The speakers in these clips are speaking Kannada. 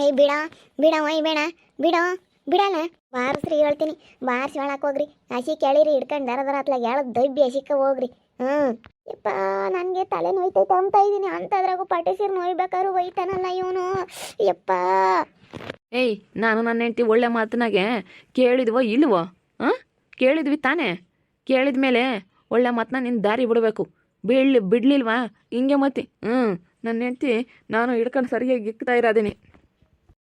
ಏಯ್, ಬಿಡ ಬಿಡ ಒಯ್ ಬೇಡ, ಬಿಡ, ಬಿಡಲ್ಲ. ಬಾರಿಸ್ರಿ ಹೇಳ್ತೀನಿ. ಬಾರಿಸಿ ಹೇಳಕ್ಕೆ ಹೋಗ್ರಿ. ಹಸಿ ಕೆಳಿರಿ, ಹಿಡ್ಕೊಂಡು ದರ ದರ ಹತ್ಲಾಗ ಹೇಳೋದು ದಬ್ಬಿ ಹಸಿಕ ಹೋಗ್ರಿ. ಹ್ಞೂ ಯಪ್ಪ, ನನಗೆ ತಲೆ ನೋಯ್ತೈತೆ ಅಂತ ಇದ್ದೀನಿ ಅಂತದ್ರಾಗೂ ಪಟೇಸಿರ್ ನೋಯ್ಬೇಕಾದ್ರು ಒಯ್ತಾನಲ್ಲ ಇವನು. ಯಪ್ಪ. ಏಯ್, ನಾನು ನನ್ನ ಹೆಂಡತಿ ಒಳ್ಳೆ ಮಾತನಾಗೆ ಕೇಳಿದ್ವೋ ಇಲ್ವೋ? ಹಾಂ? ಕೇಳಿದ್ವಿ ತಾನೇ? ಕೇಳಿದ ಮೇಲೆ ಒಳ್ಳೆ ಮಾತನ್ನ ನಿನ್ನ ದಾರಿ ಬಿಡಬೇಕು. ಬೀಳ್ ಬಿಡ್ಲಿಲ್ವಾ? ಹಿಂಗೆ ಮತ್ತೆ. ಹ್ಞೂ ನನ್ನ ಹೆಂಡತಿ, ನಾನು ಹಿಡ್ಕೊಂಡು ಸರಿಯಾಗಿ ಇಕ್ತಾ ಇರೋದೀನಿ.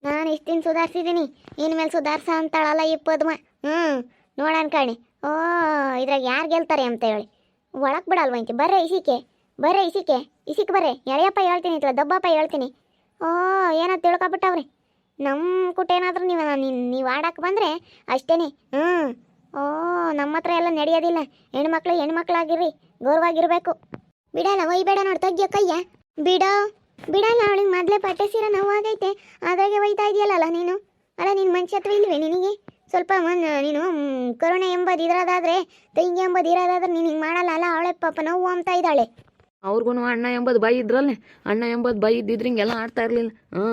ನಾನು ಇಷ್ಟು ದಿನ ಸುಧಾರಿಸಿದ್ದೀನಿ ಇನ್ಮೇಲೆ ಸುಧಾರ್ಸ ಅಂತಾಳಲ್ಲ ಈ ಪದ್ಮ. ಹ್ಞೂ ನೋಡೋಣ ಕಣಿ. ಓ, ಇದ್ರಾಗ ಯಾರು ಗೆಲ್ತಾರೆ ಅಂತ ಹೇಳಿ. ಒಳಗೆ ಬಿಡಲ್ವ ಇಂತಿ ಬರ್ರೆ ಇಸಿಕೆ. ಬರ್ರೆ ಇಸಿಕೆ. ಇಸಿಕ್ ಬರ್ರೆ. ಎಳೆಯಪ್ಪ ಹೇಳ್ತೀನಿ ಅಥವಾ ದಬ್ಬಪ್ಪ ಹೇಳ್ತೀನಿ. ಓ, ಏನೋ ತಿಳ್ಕೊಬಿಟ್ಟವ್ರಿ. ನಮ್ಮ ಕುಟ ಏನಾದರೂ ನೀವು ನೀವು ಆಡಕ್ಕೆ ಬಂದರೆ ಅಷ್ಟೇನೆ. ಹ್ಞೂ ಓ ನಮ್ಮ ಹತ್ರ ಎಲ್ಲ ನಡೆಯೋದಿಲ್ಲ. ಹೆಣ್ಮಕ್ಳು ಹೆಣ್ಮಕ್ಳಾಗಿರ್ರಿ. ಗೌರವಾಗಿರ್ಬೇಕು. ಬಿಡಲ್ಲ, ಒಯ್ಬೇಡ ನೋಡಿ, ತೆಗಿಯೋ ಕೈಯ. ಬಿಡೋ. ಬಿಡಲ್ಲ ಅವಳಿಗೆ ಮೊದಲೇ ಪಟ್ಟೆ ಸೀರೆ ನೋವಾಗೈತೆ. ಅದಾಗೆ ಒಯ್ತಾ ಇದೆಯಲ್ಲ ನೀನು? ಅಲ್ಲ ನಿನ್ನ ಮನುಷ್ಯತ್ವ ಇಲ್ವೇ ನಿನಗೆ? ಸ್ವಲ್ಪ ನೀನು ಕರುಣೆ ಎಂಬುದು ಇರೋದಾದ್ರೆ ತಂಗಿ ಎಂಬುದು ಇರೋದಾದ್ರೆ ನೀನು ಹಿಂಗೆ ಮಾಡಲ್ಲ ಅಲ್ಲ? ಅವಳೆ ಪಾಪ ನೋವು ಅಂತ ಇದ್ದಾಳೆ. ಅವ್ರಿಗೂ ಅಣ್ಣ ಎಂಬುದು ಬೈ ಇದ್ರಲ್ಲೇ. ಅಣ್ಣ ಎಂಬುದು ಬೈ ಇದ್ದಿದ್ರೆ ಹಿಂಗೆಲ್ಲ ಆಡ್ತಾ ಇರಲಿಲ್ಲ. ಹ್ಞೂ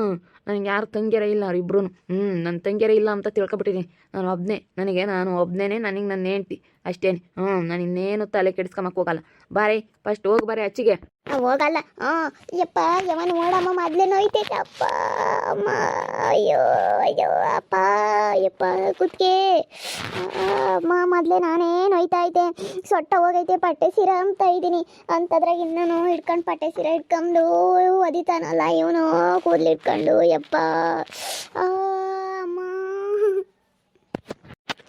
ನನಗೆ ಯಾರು ತಂಗಿಯರ ಇಲ್ಲ ಅವ್ರಿಬ್ರು ಹ್ಞೂ ನನ್ನ ತಂಗಿಯರ ಇಲ್ಲ ಅಂತ ತಿಳ್ಕೊಬಿಟ್ಟಿದ್ದೀನಿ. ನಾನು ಒಬ್ಬನೇ ನನಗೆ ನಾನು ಒಬ್ಬನೇ ನನಗೆ ನನ್ನ ಹೆಂಡ್ತಿ. ಅಷ್ಟೇನೆ. ಹ್ಞೂ ನಾನು ಇನ್ನೇನು ತಲೆ ಕೆಡಿಸ್ಕೊಂಬಕ್ಕೆ ಹೋಗಲ್ಲ. ಬಾರಿ ಫಸ್ಟ್ ಹೋಗಿ ಬಾರಿ ಅಚ್ಚಿಗೆ. ಹೋಗಲ್ಲ. ಹಾ ಯಪ್ಪ ಯಮನ್ ಓಡಮ್ಮ ಮೊದ್ಲೇ ನೋಯ್ತೈತೆ. ಅಪ್ಪ ಅಮ್ಮ ಅಯ್ಯೋ ಅಯ್ಯೋ ಅಪ್ಪ ಯಪ್ಪ ಕುತ್ಕೆ. ಅಮ್ಮ ಮೊದ್ಲೇ ನಾನೇ ನೋಯ್ತಾ ಐತೆ ಸೊಟ್ಟ ಹೋಗೈತೆ ಪಟ್ಟೆ ಸೀರೆ ಅಂತ ಇದ್ದೀನಿ. ಅಂತದ್ರಾಗ ಇನ್ನೂ ಹಿಡ್ಕೊಂಡು ಪಟ್ಟೆ ಸೀರೆ ಹಿಡ್ಕೊಂಡು ಒದಿತಾನಲ್ಲ ಇವನು ಕೂದಲು ಹಿಡ್ಕೊಂಡು ಯಪ್ಪ. ಆ, ಅಮ್ಮ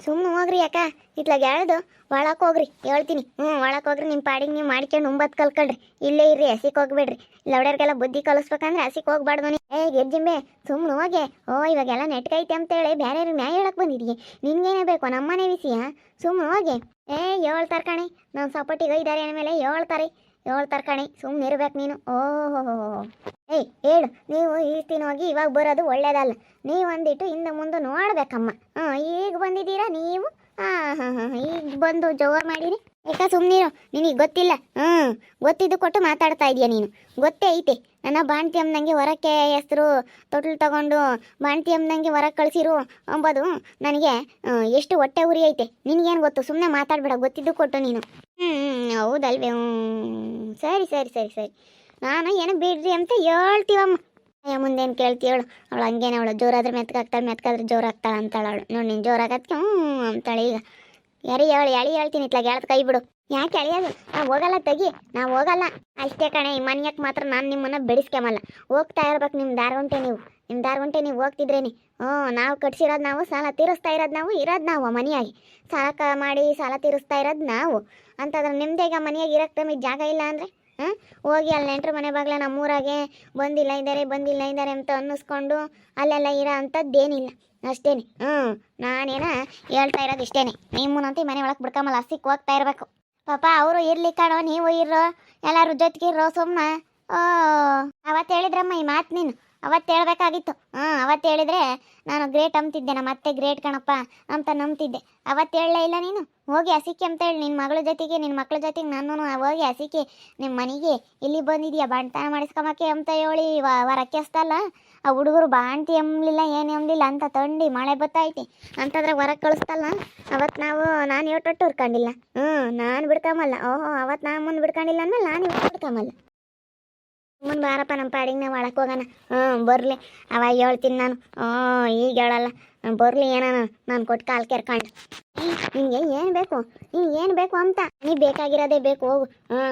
ಸುಮ್ಮನೆ ಹೋಗ್ರಿ ಅಕ್ಕ. ಇತ್ಲಾಗ ಹೇಳ್ದು ಒಳಕ್ಕೆ ಹೋಗ್ರಿ. ಹೇಳ್ತೀನಿ. ಹ್ಞೂ ಒಳಕ್ಕೆ ಹೋಗ್ರಿ. ನಿಮ್ಮ ಪಾಡಿಗೆ ನೀವು ಮಾಡ್ಕೊಂಡು ಒಂಬತ್ತು ಕಲ್ಕೊಳ್ರಿ. ಇಲ್ಲೇ ಇರ್ರಿ ಹಸಿಗೆ ಹೋಗ್ಬೇಡ್ರಿ. ಲೌಡರ್ಗೆಲ್ಲ ಬುದ್ಧಿ ಕಲಿಸ್ಬೇಕಂದ್ರೆ ಹಸಿಗೆ ಹೋಗ್ಬಾರ್ದು ನೀ. ಏ ಗೆಜ್ಜಿಂಬೆ ಸುಮ್ಮನೆ ಹೋಗಿ. ಓ, ಇವಾಗೆಲ್ಲ ನೆಟ್ಕೈತೆ ಅಂತೇಳಿ ಬೇರೆ ನ್ಯಾಯ ಹೇಳಕ್ಕೆ ಬಂದಿದ್ದೀವಿ ನಿನ್ಗೇನೇ ಬೇಕು? ನಮ್ಮನೆ ವಿಷಯ? ಸುಮ್ಮನೆ ಹೋಗಿ. ಏ, ಹೇಳ್ತಾರೆ ಕಣೆ. ನಮ್ಮ ಸಪೋಟಿಗೆ ಒಯ್ದಾರೆ ಅಂದಮೇಲೆ ಹೇಳ್ತಾರೆ. ಹೇಳ್ತಾರೆ ಕಣೆ ಸುಮ್ಮನೆ ಇರ್ಬೇಕು ನೀನು. ಓಹೋ ಏಯ್ ಹೇಳು ನೀವು ಈಸ್ತಿನ ಹೋಗಿ ಇವಾಗ ಬರೋದು ಒಳ್ಳೇದಲ್ಲ. ನೀವು ಒಂದಿಟ್ಟು ಹಿಂದೆ ಮುಂದೆ ನೋಡ್ಬೇಕಮ್ಮ. ಹಾಂ, ಈಗ ಬಂದಿದ್ದೀರಾ ನೀವು? ಹಾಂ ಹಾಂ ಹಾಂ. ಈಗ ಬಂದು ಜೋರ್ ಮಾಡಿರಿ. ಯಾಕ ಸುಮ್ಮನಿರೋ ನಿನಗೆ ಗೊತ್ತಿಲ್ಲ. ಹ್ಞೂ ಗೊತ್ತಿದ್ದು ಕೊಟ್ಟು ಮಾತಾಡ್ತಾ ಇದೀಯ ನೀನು. ಗೊತ್ತೇ ಐತೆ. ನನ್ನ ಬಾಣ್ತಿ ಅಮ್ಮನಂಗೆ ಹೊರಕ್ಕೆ ಹೆಸರು ತೊಟ್ಲು ತಗೊಂಡು ಬಾಣ್ತಿ ಅಮ್ಮನಂಗೆ ಹೊರಗೆ ಕಳಿಸಿರು ಅಂಬೋದು ನನಗೆ ಎಷ್ಟು ಹೊಟ್ಟೆ ಉರಿ ಐತೆ. ನಿನಗೇನು ಗೊತ್ತು? ಸುಮ್ಮನೆ ಮಾತಾಡಬೇಡ. ಗೊತ್ತಿದ್ದು ಕೊಟ್ಟು ನೀನು. ಹ್ಞೂ ಹೌದಲ್ವೇ? ಹ್ಞೂ ಸರಿ ಸರಿ ಸರಿ ಸರಿ. ನಾನು ಏನು ಬಿಡ್ರಿ ಅಂತ ಹೇಳ್ತೀವಮ್ಮ ಮುಂದೇನು ಕೇಳ್ತೀವಳು ಅವಳು ಹಂಗೇನೆ, ಅವಳು ಜೋರಾದ್ರೆ ಮೆತ್ಕಾಗ್ತಾಳೆ ಮೆತ್ಕಾದ್ರೆ ಜೋರಾಗ್ತಾಳೆ ಅಂತಾಳೆ ಅವಳು. ನೋಡಿ ನೀನು ಜೋರಾಗತ್ಕೆ ಹ್ಞೂ ಅಂತಾಳೆ ಈಗ. ಯಾರಿ ಹೇಳಿ, ಎಳಿ ಹೇಳ್ತೀನಿ ಇತ್ಲಾಗ. ಹೇಳ್ತ ಕೈ ಬಿಡು. ಯಾಕೆ ಅಳಿಯೋದು? ನಾ ಹೋಗಲ್ಲ ತೆಗಿ ನಾ ಹೋಗಲ್ಲ. ಅಷ್ಟೇ ಕಣೆ, ಈ ಮನ್ಯಕ್ಕೆ ಮಾತ್ರ ನಾನು ನಿಮ್ಮನ್ನ ಬೆಳೆಸ್ಕೊಂಬಲ್ಲ ಹೋಗ್ತಾ ಇರ್ಬೇಕು ನಿಮ್ಮ ದಾರ್ಗುಂಟೆ ನೀವು. ನಿಮ್ಮ ದಾರ್ಗುಂಟೆ ನೀವು ಹೋಗ್ತಿದ್ರೇನಿ ಹ್ಞೂ ನಾವು ಕಟ್ಸಿರೋದು ನಾವು, ಸಾಲ ತೀರಿಸ್ತಾ ಇರೋದು ನಾವು ಇರೋದು ನಾವು ಮನೆಯಾಗಿ. ಸಾಲ ಕ ಮಾಡಿ ಸಾಲ ತೀರಿಸ್ತಾ ಇರೋದು ನಾವು. ಅಂತಂದ್ರೆ ಈಗ ಮನೆಯಾಗಿ ಇರೋಕ್ಕೆ ನಮಗೆ ಜಾಗ ಇಲ್ಲ ಅಂದರೆ? ಹಾಂ ಹೋಗಿ ಅಲ್ಲಿ ನೆಂಟ್ರ ಮನೆ ಬಾಗ್ಲ ನಮ್ಮೂರಾಗೆ ಬಂದಿಲ್ಲ ಇದ್ದಾರೆ ಬಂದಿಲ್ಲ ಇದ್ದಾರೆ ಅಂತ ಅನ್ನಿಸ್ಕೊಂಡು ಅಲ್ಲೆಲ್ಲ ಇರೋ ಅಂಥದ್ದೇನಿಲ್ಲ ಅಷ್ಟೇನೆ. ಹ್ಞೂ ನಾನೇನ ಹೇಳ್ತಾ ಇರೋದು ಇಷ್ಟೇನೆ. ನಿಮ್ಮನ್ನಂತೂ ಮನೆ ಒಳಗೆ ಬಿಡ್ಕೊಂಬಲ್ಲ ಹಸಿಕ್ ಹೋಗ್ತಾ ಇರಬೇಕು. ಪಾಪ ಅವರು ಇರ್ಲಿ ಕಣೋ ನೀವು ಇರೋ ಎಲ್ಲರೂ ಜೊತೆಗಿರೋ ಸುಮ್ಮನೆ ಅವತ್ತು ಹೇಳಿದ್ರಮ್ಮ ಈ ಮಾತು ನೀನು. ಅವತ್ತು ಹೇಳ್ಬೇಕಾಗಿತ್ತು. ಹ್ಞೂ ಅವತ್ತು ಹೇಳಿದ್ರೆ ನಾನು ಗ್ರೇಟ್ ಅಂತಿದ್ದೆ ನಮ್ಮ ಅತ್ತೆ ಗ್ರೇಟ್ ಕಣಪ್ಪ ಅಂತ ನಂಬ್ತಿದ್ದೆ. ಅವತ್ತು ಹೇಳಲೇ ಇಲ್ಲ ನೀನು? ಹೋಗಿ ಹಸಿಕೆ ಅಂತ ಹೇಳಿ ನಿನ್ನ ಮಗಳ ಜೊತೆಗೆ ನಿನ್ನ ಮಕ್ಳ ಜೊತೆಗೆ ನಾನು ಹೋಗಿ ಹಸಿಕೆ ನಿಮ್ಮ ಮನೆಗೆ ಇಲ್ಲಿ ಬಂದಿದ್ಯಾ? ಬಾಣ್ತನ ಮಾಡಿಸ್ಕೊಂಬಕ್ಕೆ ಅಂತ ಹೇಳಿ ವರಕ್ಕೆಸ್ತಲ್ಲ ಆ ಹುಡುಗರು ಬಾಣ್ತಿ ಎಂಬಲಿಲ್ಲ ಏನು ಎಂಬಲಿಲ್ಲ ಅಂತ ತಂಡಿ ಮಳೆ ಬತ್ತೈತಿ ಅಂತಂದ್ರೆ ಹೊರಗೆ ಕಳಿಸ್ತಲ್ಲ? ಅವತ್ತು ನಾವು, ನಾನು ಯೋಟೊಟ್ಟು ಹುರ್ಕೊಂಡಿಲ್ಲ. ಹ್ಞೂ ನಾನು ಬಿಡ್ಕೊಂಬಲ್ಲ ಓಹೋ, ಅವತ್ತು ನಾನು ಮುಂದೆ ಬಿಡ್ಕೊಂಡಿಲ್ಲ ಅಂದ್ಮೇಲೆ ನಾನು ಇವತ್ತು ಬಿಡ್ಕೊಂಬಲ್ಲ ಮುಂದೆ ಬಾರಪ್ಪ ನಮ್ಮ ಪಾಡಿಗೆ ನಾವು ಒಳಕ್ಕೆ ಹೋಗೋಣ. ಹ್ಞೂ ಬರಲಿ. ಅವಾಗ ಹೇಳ್ತೀನಿ ನಾನು. ಹ್ಞೂ ಈಗ ಹೇಳಲ್ಲ. ಬರಲಿ ಏನಾನ. ನಾನು ಕೊಟ್ಟು ಕಾಲು ಕೆರ್ಕೊಂಡು. ನಿನಗೆ ಏನು ಬೇಕು? ನಿಮ್ಗೆ ಏನು ಬೇಕು ಅಂತ. ನೀ ಬೇಕಾಗಿರೋದೇ ಬೇಕು, ಹೋಗು. ಹ್ಞೂ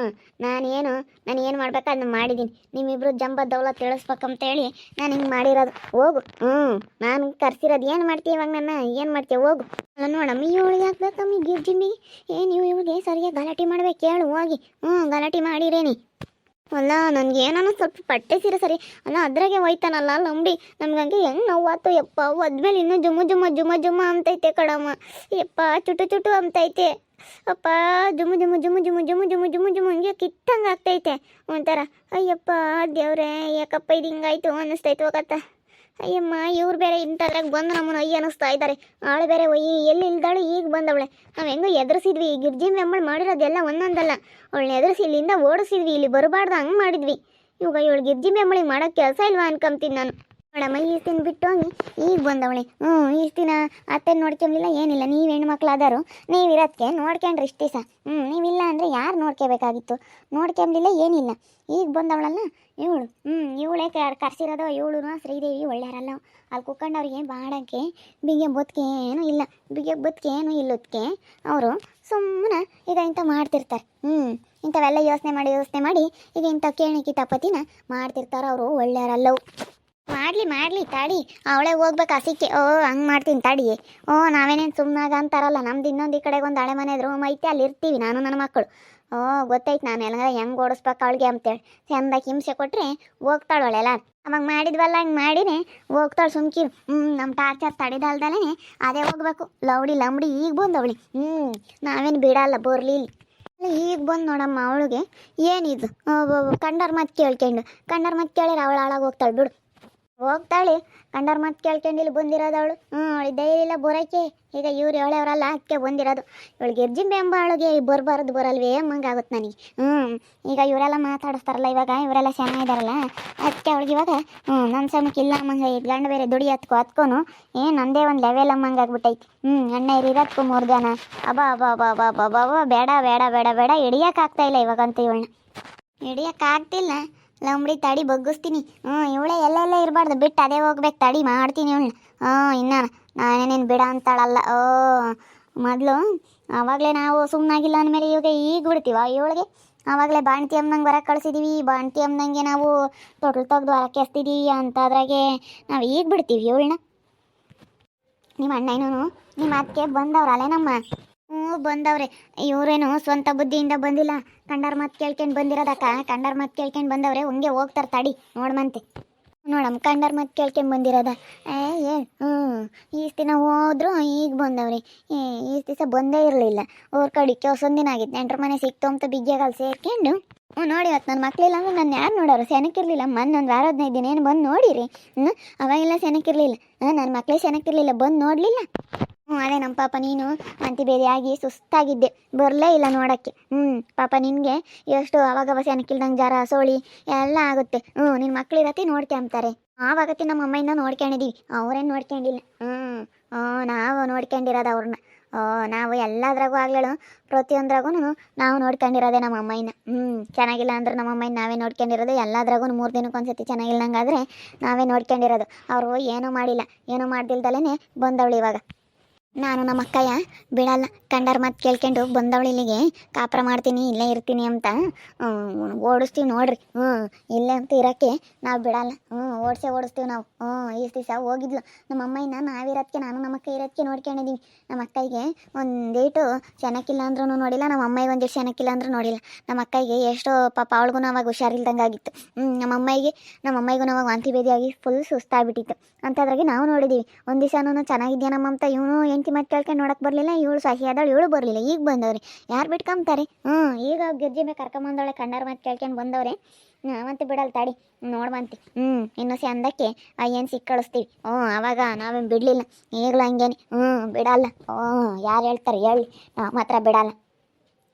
ನಾನೇನು, ನಾನು ಏನು ಮಾಡ್ಬೇಕು ಅದನ್ನ ಮಾಡಿದ್ದೀನಿ ನಿಮ್ಮಿಬ್ರು ಜಂಬ ದೌಲತ್ ತಿಳಿಸ್ಬೇಕಂತ ಹೇಳಿ ನಾನು ಹಿಂಗೆ ಮಾಡಿರೋದು. ಹೋಗು. ಹ್ಞೂ ನಾನು ಕರ್ಸಿರೋದು ಏನು ಮಾಡ್ತೀವಿ ಇವಾಗ ನನ್ನ? ಏನು ಮಾಡ್ತೀಯ ಹೋಗು. ನೋಡಮ್ಮ ಇವಳಿಗೆ ಹಾಕ್ಬೇಕಮ್ಮ ಗಿರ್ಜಿಂಬಿಗೆ ಏನು ಇವ್ ಇವಳಿಗೆ ಸರಿಯಾಗಿ ಗಲಾಟೆ ಮಾಡ್ಬೇಕು. ಹೇಳು ಹೋಗಿ. ಹ್ಞೂ ಗಲಾಟೆ ಮಾಡಿರೇನಿ. ಅಲ್ಲ ನನಗೆ ಏನೋ ಸ್ವಲ್ಪ ಪಟ್ಟೆ ಸೀರೆ ಸರಿ ಅಲ್ಲ ಅದ್ರಾಗೆ ಹೋಯ್ತಾನಲ್ಲ ಲಂಬಿ ನಮ್ಗಂಗೆ ಹೆಂಗೆ ನೋವಾತು ಯಪ್ಪ ಅದ್ಮೇಲೆ ಇನ್ನೂ ಜುಮ್ಮ ಜುಮ್ಮ ಜುಮ್ಮ ಜುಮ್ಮ ಅಂತೈತೆ ಕಡಮ್ಮ ಯಪ್ಪ ಚುಟು ಚುಟು ಅಂತೈತೆ ಅಪ್ಪ ಜುಮು ಜುಮು ಜುಮು ಜುಮು ಜುಮು ಜುಮು ಜುಮು ಜುಮು ಹಂಗೆ ಕಿತ್ತಂಗೆ ಆಗ್ತೈತೆ ಒಂಥರ ಅಯ್ಯಪ್ಪ ದೇವ್ರೆ ಯಾಕಪ್ಪ ಇದು ಹಿಂಗಾಯ್ತು ಅನ್ನಿಸ್ತೈತೆ ಹೋಗತ್ತ ಅಯ್ಯಮ್ಮ, ಇವ್ರು ಬೇರೆ ಇಂಥದ್ರಾಗ ಬಂದು ನಮ್ಮನ್ನು ಅಯ್ಯ ಅನ್ನಿಸ್ತಾ ಇದ್ದಾರೆ. ಆಳು ಬೇರೆ ಒಯ್ಯಿ ಎಲ್ಲಿ ಇಲ್ದಾಳು ಈಗ ಬಂದವಳೆ. ನಾವು ಹೆಂಗೋ ಎದುರಿಸಿದ್ವಿ ಈ ಗಿರ್ಜಿ ಮೆಂಬಳು ಮಾಡಿರೋದೆಲ್ಲ ಒಂದೊಂದಲ್ಲ. ಅವಳನ್ನ ಎದುರಿಸಿ ಇಲ್ಲಿಂದ ಓಡಿಸಿದ್ವಿ, ಇಲ್ಲಿ ಬರಬಾರ್ದು, ಹಂಗೆ ಮಾಡಿದ್ವಿ. ಇವಾಗ ಇವಳು ಗಿರ್ಜಿ ಮೆಂಬಳಿಗೆ ಮಾಡೋಕ್ಕೆ ಕೆಲಸ ಇಲ್ವಾ ಅನ್ಕೊಂತೀನಿ ನಾನು. ನೋಡಮ್ಮ ಈ ದಿನ ಬಿಟ್ಟು ಹೋಗಿ, ಈಗ ಬಂದವಳೆ. ಹ್ಞೂ ಈ ದಿನ ಅತ್ತೆ ನೋಡ್ಕೊಂಬಿಲ್ಲ ಏನಿಲ್ಲ, ನೀವು ಹೆಣ್ಣು ಮಕ್ಳು ನೀವು ಇರೋದಕ್ಕೆ ನೋಡ್ಕೊಂಡ್ರಿ ಇಷ್ಟು ದಿವಸ. ಹ್ಞೂ ನೀವಿಲ್ಲ ಅಂದರೆ ಯಾರು ನೋಡ್ಕೋಬೇಕಾಗಿತ್ತು? ನೋಡ್ಕೊಂಬಿಲ್ಲ ಏನಿಲ್ಲ. ಈಗ ಬಂದವಳಲ್ಲ, ಇವಳು. ಹ್ಞೂ ಇವಳೇ ಕರ್ಸಿರೋದು ಇವಳು ಶ್ರೀದೇವಿ ಒಳ್ಳೆಯರಲ್ಲ ಅಲ್ಲಿ ಕುಕ್ಕಂಡವ್ರಿಗೆ ಬಾಡೋಕ್ಕೆ ಬಿಗೆ ಬದುಕೆ ಏನೂ ಇಲ್ಲ. ಬಿಗೆ ಬದುಕೆ ಏನೂ ಇಲ್ಲದಕ್ಕೆ ಅವರು ಸುಮ್ಮನೆ ಈಗ ಇಂಥ ಮಾಡ್ತಿರ್ತಾರೆ. ಹ್ಞೂ ಇಂಥವೆಲ್ಲ ಯೋಚನೆ ಮಾಡಿ ಯೋಚನೆ ಮಾಡಿ ಈಗ ಇಂಥ ಕೇಣಿ ಕಿತಾಪತಿನ ಮಾಡ್ತಿರ್ತಾರೆ ಅವರು ಒಳ್ಳೆಯವರಲ್ಲವು. ಮಾಡ್ಲಿ ಮಾಡ್ಲಿ, ತಾಡಿ. ಅವಳೆ ಹೋಗ್ಬೇಕು ಹಸಿಕ್ಕೆ ಓ, ಹಂಗೆ ಮಾಡ್ತೀನಿ ತಾಡಿ ಓ, ನಾವೇನೇನು ಸುಮ್ಮನಾಗ ಅಂತಾರಲ್ಲ, ನಮ್ದು ಇನ್ನೊಂದು ಈ ಕಡೆಗೆ ಒಂದು ಹಳೆ ಮನೆ ರೂಮ್ ಐತೆ ಅಲ್ಲಿ ಇರ್ತೀವಿ ನಾನು ನನ್ನ ಮಕ್ಕಳು. ಓ ಗೊತ್ತೈತೆ ನಾನು ಎಲ್ಲ ಹೆಂಗೆ ಓಡಿಸ್ಬೇಕು ಅವಳಿಗೆ ಅಂತೇಳಿ. ಚಂದ ಹಿಂಸೆ ಕೊಟ್ಟರೆ ಹೋಗ್ತಾಳೆ ಅವಳೆಲ್ಲ ಅವಾಗ ಮಾಡಿದ್ವಲ್ಲ, ಹಂಗೆ ಮಾಡಿನೇ ಹೋಗ್ತಾಳೆ ಸುಮ್ಕಿರು. ಹ್ಞೂ ನಮ್ಮ ಟಾರ್ಚರ್ ತಡೆದಲ್ದಲೇ ಅದೇ ಹೋಗ್ಬೇಕು. ಲೌಡಿ ಲಂಬಡಿ ಈಗ ಬಂದವಳಿ. ಹ್ಞೂ ನಾವೇನು ಬಿಡಲ್ಲ, ಬರ್ಲಿ ಈಗ ಬಂದು ನೋಡಮ್ಮ ಅವಳಿಗೆ. ಏನಿದು? ಕಂಡರ್ ಮತ್ತೆ ಕೇಳ್ಕೊಂಡು. ಕಂಡರ್ ಮತ್ತೆ ಕೇಳಿದ್ರೆ ಅವಳು ಹಾಳಾಗಿ ಹೋಗ್ತಾಳೆ ಬಿಡು. ಹೋಗ್ತಾಳೆ. ಕೇಳ್ಕೊಂಡು ಇಲ್ಲಿ ಬಂದಿರೋದು ಅವಳು ಹ್ಞೂ ಅವಳು ಧೈರ್ಯ ಇಲ್ಲ, ಬರೋಕೆ. ಈಗ ಇವ್ರು ಹೇಳೋರಲ್ಲ ಅದಕ್ಕೆ ಬಂದಿರೋದು. ಇವಳು ಗಿರ್ಜಿಂಬೆ ಎಂಬ ಅವಳಿಗೆ ಬರಬಾರ್ದು ಬರಲ್ವೇ ಆಗುತ್ತೆ ನನಗೆ. ಹ್ಞೂ ಈಗ ಇವರೆಲ್ಲ ಮಾತಾಡಿಸ್ತಾರಲ್ಲ ಇವಾಗ, ಇವರೆಲ್ಲ ಚೆನ್ನಾಗಿದಾರಲ್ಲ ಅದಕ್ಕೆ ಅವಳಿಗೆ ಇವಾಗ ಹ್ಞೂ ನನ್ನ ಸಮಕ್ಕೆ ಇಲ್ಲ ಅಮ್ಮಂಗೆ ಇದು ಗಂಡ ಬೇರೆ ದುಡಿ ಹತ್ಕೊ ಹತ್ಕೊನು ಏನು ನಂದೇ ಒಂದು ಲೆವೆಲ್ ಅಮ್ಮಂಗೆ ಆಗ್ಬಿಟ್ಟೈತಿ. ಹ್ಞೂ ಅಣ್ಣ ಇರೋದಕ್ಕೂ ಮೂರು ಜನ. ಅಬಾ ಅಬಾ ಅಬಾ ಅಬಾ ಅಬ್ಬಾ ಅಬಾ ಅಬಾ ಬೇಡ ಬೇಡ ಬೇಡ ಬೇಡ ಹಿಡಿಯೋಕ್ಕಾಗ್ತಾ ಇಲ್ಲ ಇವಾಗಂತ ಇವಳನ್ನ ಹಿಡಿಯೋಕ್ಕಾಗ್ತಿಲ್ಲ ಲಂಬಡಿ ತಡಿ ಬಗ್ಗಿಸ್ತೀನಿ. ಹ್ಞೂ ಇವಳೇ ಎಲ್ಲೆಲ್ಲ ಇರಬಾರ್ದು. ಬಿಟ್ಟು ಅದೇ ಹೋಗ್ಬೇಕು. ತಡಿ, ಮಾಡ್ತೀನಿ ಇವಳನ್ನ. ಹ್ಞೂ ಇನ್ನ ನಾನೇನೇನು ಬಿಡ ಅಂತಾಳಲ್ಲ. ಓ, ಮೊದಲು ಆವಾಗಲೇ ನಾವು ಸುಮ್ಮನಾಗಿಲ್ಲ ಅಂದಮೇಲೆ ಇವಾಗ ಈಗ ಬಿಡ್ತೀವ? ಇವಳಿಗೆ ಆವಾಗಲೇ ಬಾಣ್ತಿ ಅಮ್ಮನಂಗೆ ಹೊರಗೆ ಕಳಿಸಿದೀವಿ. ಬಾಣ್ತಿ ಅಮ್ಮನಂಗೆ ನಾವು ತೊಟ್ಲು ತೊಗ್ದು ಹೊರಕ್ಕೆ ಎಸ್ತಿದ್ದೀವಿ ಅಂತದ್ರಾಗೆ ನಾವು ಈಗ ಬಿಡ್ತೀವಿ ಇವಳನ್ನ. ನಿಮ್ಮ ಅಣ್ಣ ನಿಮ್ಮ ಅದಕ್ಕೆ ಬಂದವ್ರಲ್ಲೇ ನಮ್ಮ ಹ್ಞೂ, ಬಂದವ್ರೆ. ಇವರೇನು ಸ್ವಂತ ಬುದ್ಧಿಯಿಂದ ಬಂದಿಲ್ಲ. ಕಂಡಾರ್ ಮಾತು ಕೇಳ್ಕೊಂಡು ಬಂದಿರೋದಕ್ಕ. ಕಂಡಾರ್ ಮಾತು ಕೇಳ್ಕೊಂಡು ಬಂದವ್ರೆ, ಹಂಗೆ ಹೋಗ್ತಾರೆ ತಡಿ, ನೋಡ್ಮಂತೆ. ನೋಡಮ್ಮ ಕಂಡರ್ ಮಾತು ಕೇಳ್ಕೊಂಡು ಬಂದಿರೋದ. ಏ ಹ್ಞೂ. ಈಸ್ ದಿನ ಹೋದ್ರು, ಈಗ ಬಂದವ್ರಿ. ಏ ಈಸ್ ದಿವಸ ಬಂದೇ ಇರಲಿಲ್ಲ. ಅವ್ರ ಕಡೆ ದಿನ ಆಗಿತ್ತು ನೆಂಟ್ರ ಮನೆ ಸಿಕ್ತು ಅಂತ ಬಿಗ್ಗೆಗಾಲ್ ಸೇರ್ಕೊಂಡು. ಹ್ಞೂ, ನೋಡಿ ಇವತ್ತು ನನ್ನ ಮಕ್ಕಳಿಲ್ಲ ಅಂದ್ರೆ ನಾನು ಯಾರು ನೋಡೋರು? ಸೆನಕ್ಕಿರಲಿಲ್ಲ ಮೊನ್ನೆ ಒಂದು ವಾರ ಹದಿನೈದು ದಿನ ಏನು ಬಂದು ನೋಡಿರಿ? ಹ್ಞೂ, ಅವಾಗೆಲ್ಲ ಸೆನಕ್ಕಿರಲಿಲ್ಲ ನನ್ನ ಮಕ್ಕಳೇ ಸೆನಕ್ಕಿರಲಿಲ್ಲ ಬಂದು ನೋಡಲಿಲ್ಲ. ಹ್ಞೂ ಅದೇ ನಮ್ಮ ಪಾಪ ನೀನು ಅಂತಿ ಬೇರೆಯಾಗಿ ಸುಸ್ತಾಗಿದ್ದೆ. ಬರಲೇ ಇಲ್ಲ ನೋಡೋಕ್ಕೆ. ಹ್ಞೂ ಪಾಪ ನಿನಗೆ ಎಷ್ಟು ಅವಾಗ ಸೆನಕ್ಕಿಲ್ದಂಗೆ ಜರ, ಸೋಳಿ, ಎಲ್ಲ ಆಗುತ್ತೆ. ಹ್ಞೂ ನಿನ್ನ ಮಕ್ಳಿರತ್ತೆ ನೋಡ್ಕೊಂತಾರೆ ಆವಾಗತ್ತಿ ನಮ್ಮ ಅಮ್ಮಯಿಂದ ನೋಡ್ಕೊಂಡಿದ್ದೀವಿ ಅವ್ರೇನು ನೋಡ್ಕೊಂಡಿಲ್ಲ ಹ್ಞೂ ಹ್ಞೂ ನಾವು ನೋಡ್ಕೊಂಡಿರೋದು ಅವ್ರನ್ನ ಓ ನಾವು ಎಲ್ಲದ್ರಾಗೂ ಆಗ್ಲೇಳು, ಪ್ರತಿಯೊಂದ್ರಾಗೂ ನಾವು ನೋಡ್ಕೊಂಡಿರೋದೇ ನಮ್ಮ ಅಮ್ಮಯ್ಯನ ಹ್ಞೂ ಚೆನ್ನಾಗಿಲ್ಲ ಅಂದ್ರೆ ನಮ್ಮ ಅಮ್ಮಯ್ಯನ ನಾವೇ ನೋಡ್ಕೊಂಡಿರೋದು ಎಲ್ಲದ್ರಾಗೂ ಮೂರು ದಿನಕ್ಕೆ ಒಂದ್ಸತಿ ಚೆನ್ನಾಗಿಲ್ಲಂಗಾದ್ರೆ ನಾವೇ ನೋಡ್ಕೊಂಡಿರೋದು ಅವರು ಏನೂ ಮಾಡಿಲ್ಲ. ಏನೂ ಮಾಡ್ದಿಲ್ದಲೇ ಬಂದವಳು ಇವಾಗ. ನಾನು ನಮ್ಮ ಅಕ್ಕಯ್ಯ, ಬಿಡಲ್ಲ, ಕಂಡರ್ ಮತ್ತೆ ಕೇಳ್ಕೊಂಡು ಬಂದವಳು ಇಲ್ಲಿಗೆ. ಕಾಪರ ಮಾಡ್ತೀನಿ, ಇಲ್ಲೇ ಇರ್ತೀನಿ ಅಂತ. ಓಡಿಸ್ತೀವಿ ನೋಡ್ರಿ. ಹ್ಞೂ ಇಲ್ಲೇ ಅಂತ ಇರೋಕ್ಕೆ ನಾವು ಬಿಡಲ್ಲ. ಹ್ಞೂ ಓಡಿಸೇ ಓಡಿಸ್ತೀವಿ ನಾವು. ಹ್ಞೂ ಈ ದಿವಸ ಹೋಗಿದ್ಲು. ನಮ್ಮ ಅಮ್ಮಯ್ಯನ ನಾವಿರೋದಕ್ಕೆ ನಾನು ನಮ್ಮ ಅಕ್ಕ ಇರೋದಕ್ಕೆ ನೋಡ್ಕೊಂಡಿದ್ದೀವಿ ನಮ್ಮ ಅಕ್ಕಯ್ಗೆ ಒಂದೇಟು ಚೆನ್ನಕ್ಕಿಲ್ಲ ಅಂದ್ರೂ ನೋಡಿಲ್ಲ, ನಮ್ಮ ಅಮ್ಮಯ್ಗೆ ಒಂದಿಷ್ಟು ಚೆನ್ನಕ್ಕಿಲ್ಲ ಅಂದ್ರೂ ನೋಡಿಲ್ಲ. ನಮ್ಮ ಅಕ್ಕಯ್ಗೆ ಎಷ್ಟೋ ಪಾಪ ಅವಳಿಗೂ ಅವಾಗ ಹುಷಾರಿಲ್ದಂಗೆ ಆಗಿತ್ತು ಹ್ಞೂ ನಮ್ಮ ಅಮ್ಮಾಯಿಗೆ ನಮ್ಮ ಅಮ್ಮಾಯಿಗೂ ಅವಾಗ ವಾಂತಿ ಬೇದಿಯಾಗಿ ಫುಲ್ ಸುಸ್ತಾಗ್ಬಿಟ್ಟಿತ್ತು. ಅಂತದ್ರಾಗೆ ನಾವು ನೋಡಿದ್ದೀವಿ ಒಂದು ದಿವಸನು ಚೆನ್ನಾಗಿದ್ಯಾ ನಮ್ಮ ಅಂತ ಇವನು ಹೆಂಡ್ತಿ ಮತ್ತೆ ಕೇಳ್ಕೊಂಡು ನೋಡಕ್ಕೆ ಬರಲಿಲ್ಲ, ಇವಳು ಸಹಿ ಆದಳು, ಇವಳು ಬರಲಿಲ್ಲ. ಈಗ ಬಂದವ್ರಿ. ಯಾರು ಬಿಟ್ಕೊಂಬ್ತಾರೆ ಹ್ಞೂ, ಈಗ ಗೆಜ್ಜೆ ಮೇಲೆ ಕರ್ಕೊಂಬಂದವಳೆ ಕಣ್ಣಾರ ಮತ್ತೆ ಕೇಳ್ಕೊಂಡು ಬಂದವ್ರೆ. ಮತ್ತೆ ಬಿಡಲ್ಲ ತಾಡಿ. ನೋಡ್ಬಂತಿ ಹ್ಞೂ ಇನ್ನು ಆ ಏನು ಸಿಕ್ಕ ಕಳಿಸ್ತೀವಿ. ಹ್ಞೂ, ಅವಾಗ ನಾವೇನು ಬಿಡಲಿಲ್ಲ. ಈಗಲೂ ಹಂಗೇನೆ. ಹ್ಞೂ, ಬಿಡಲ್ಲ. ಹ್ಞೂ, ಯಾರು ಹೇಳ್ತಾರೆ ಹೇಳಿ. ನಾವು ಮಾತ್ರ ಬಿಡಲ್ಲ.